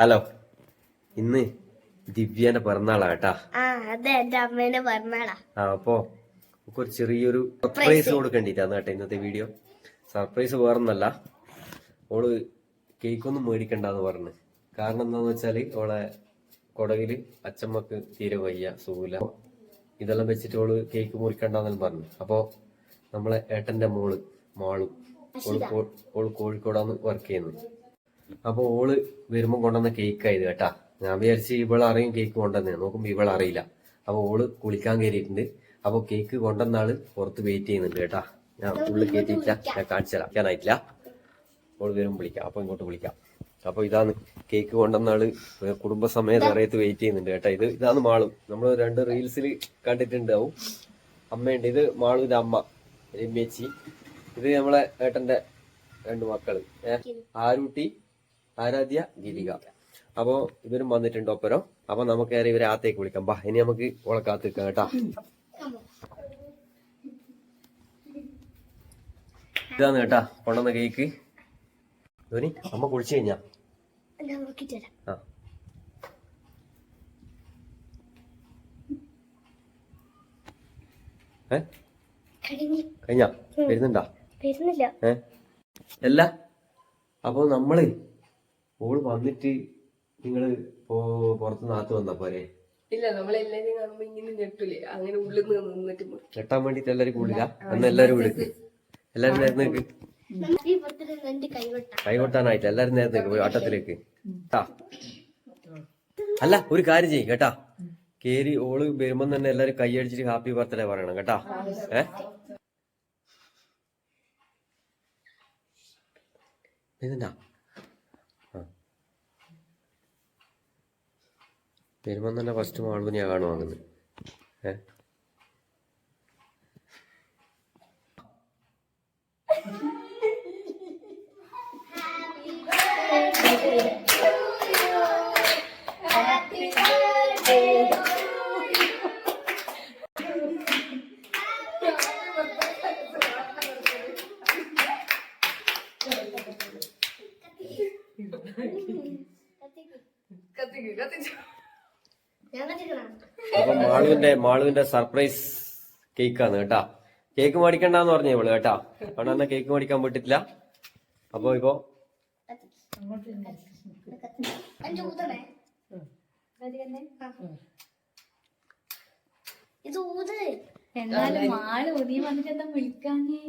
Hello. ഇന്ന് ദിവ്യന്റെ പിറന്നാളാ കേട്ടാ. അതെ എന്റെ അമ്മേന്റെ പറഞ്ഞാടാ ആ അപ്പോ ഒരു ചെറിയൊരു സർപ്രൈസ് കൊടുക്കേണ്ടിട്ടാന്ന് കേട്ടോ ഇന്നത്തെ വീഡിയോ സർപ്രൈസ് വേറൊന്നല്ല. ഓൾ കേക്കൊന്നും മേടിക്കണ്ടെന്ന് പറഞ്ഞു. കാരണം എന്താന്ന് വെച്ചാൽ ഓളെ കൊടകിൽ അച്ചമ്മക്ക് തീരെ വയ്യ സൂല ഇതെല്ലാം വെച്ചിട്ട് ഓൾ കേക്ക് മുറിക്കണ്ടെന്നെല്ലാം പറഞ്ഞു. അപ്പോ നമ്മളെ ഏട്ടന്റെ മോൾ മോളും. ഓൾ കോഴിക്കോടാന്ന് വർക്ക് ചെയ്യുന്നത് അപ്പൊ ഓൾ വരുമ്പോ കൊണ്ടുവന്ന കേക്ക് ആയത് കേട്ടാ. ഞാൻ വിചാരിച്ച് ഇവൾ അറിയും കേക്ക് കൊണ്ടുവന്നേ. നോക്കുമ്പോ ഇവൾ അറിയില്ല. അപ്പൊ ഓൾ കുളിക്കാൻ കയറിയിട്ടുണ്ട് അപ്പൊ കേക്ക് കൊണ്ടുവന്ന ആൾ പുറത്ത് വെയിറ്റ് ചെയ്യുന്നുണ്ട് കേട്ടാ. ഞാൻ ഉള്ളിൽ കയറ്റിയിട്ടില്ല ഞാൻ കാണിച്ചു തരാം. കാണിക്കാനായിട്ടില്ല ഓൾ വരും വിളിക്കാം. അപ്പൊ ഇങ്ങോട്ട് വിളിക്കാം. അപ്പൊ ഇതാണ് കേക്ക് കൊണ്ടുവന്ന ആൾ കുടുംബസമേത അറിയത്ത് വെയിറ്റ് ചെയ്യുന്നുണ്ട് കേട്ടാ. ഇത് ഇതാണ് മാളും. നമ്മൾ രണ്ട് റീൽസിൽ കണ്ടിട്ടുണ്ടാവും. അമ്മയുണ്ട്. ഇത് മാളുവിന്റെ അമ്മ രമ്യച്ചി ഇത് നമ്മളെ ഏട്ടന്റെ രണ്ട് മക്കൾ. ഏഹ് ആരൂട്ടി ആരാധ്യ ഗീതിക അപ്പോ ഇവരും വന്നിട്ടുണ്ട് ഒപ്പരം. അപ്പൊ നമുക്ക് ഏറെ ഇവരെ ആത്തേക്ക് വിളിക്കാം. ബാ ഇനി നമുക്ക് ഓളെ കാത്ത് നിൽക്കാം കേട്ടാ. ഇതാണ് കേട്ടാ കൊണ്ടുവന്ന കേക്ക്. ധോനി അമ്മ കുളിച്ചു കഴിഞ്ഞാ? ആ. കഴിഞ്ഞാ. വരുന്നുണ്ടാ? വരുന്നില്ല. ഏ? അല്ല. അപ്പൊ നമ്മൾ ഓൾ വന്നിട്ട് നിങ്ങൾ പോ പുറത്ത് നാത്ത് വന്നാ പോരെ ഇല്ല നമ്മളെല്ലാരും കാണുമ്പോ ഇങ്ങനെ ഞെട്ടില്ലേ അങ്ങനെ ഉള്ളിൽ നിന്ന് നിന്നിട്ട് കെട്ടാൻ വേണ്ടിട്ട് എല്ലാരും കൂടില്ല? അന്ന് എല്ലാരും വിളിക്ക് എല്ലാരും നേരത്തെ കൈകൊട്ടാനായിട്ട് എല്ലാരും നേരത്തെ പോയി ആട്ടത്തിലേക്ക്. ട്ടാ. അല്ല ഒരു കാര്യം ചെയ്യും കേട്ടാ. കേറി ഓൾ വരുമ്പോ തന്നെ എല്ലാരും കൈയടിച്ചിട്ട് ഹാപ്പി ബർത്ത്ഡേ പറയണം കേട്ടാ. ഏ? വരുമ്പോ തന്നെ ഫസ്റ്റ് മാളുവിനെയാ കാണുവാങ്ങുന്നത് ഏ? കത്തിക്ക് കത്തിച്ചു അപ്പൊ മാളുവിന്റെ മാളുവിന്റെ സർപ്രൈസ് കേക്കാണ് കേട്ടാ. കേക്ക് മേടിക്കണ്ടെന്ന് പറഞ്ഞു ഇവൾ കേട്ടാ. അവിടെ എന്നാ കേക്ക് മേടിക്കാൻ പറ്റില്ല അപ്പൊ ഇപ്പൊ ഇത് ഊത്. എന്നാലും മാളു നീ വന്നിട്ട് എന്താ വിളിക്കാഞ്ഞേ?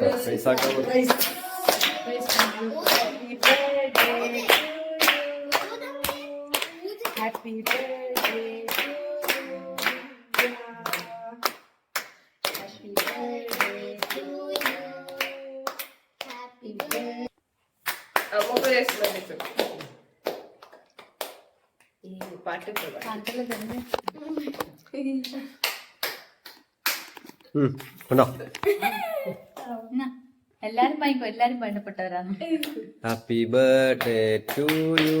സർപ്രൈസ് ആക്കാൻ ഹാപ്പി ബർത്ത്ഡേ അമ്മ രസം ഈ പാട്ടിട്ട് പാട്ടിൽ തന്നെ. ഉം, കണ്ടോ? എന്നാ, എല്ലാരും എല്ലാരും ബന്ധപ്പെട്ടവരാണ്. Happy birthday to you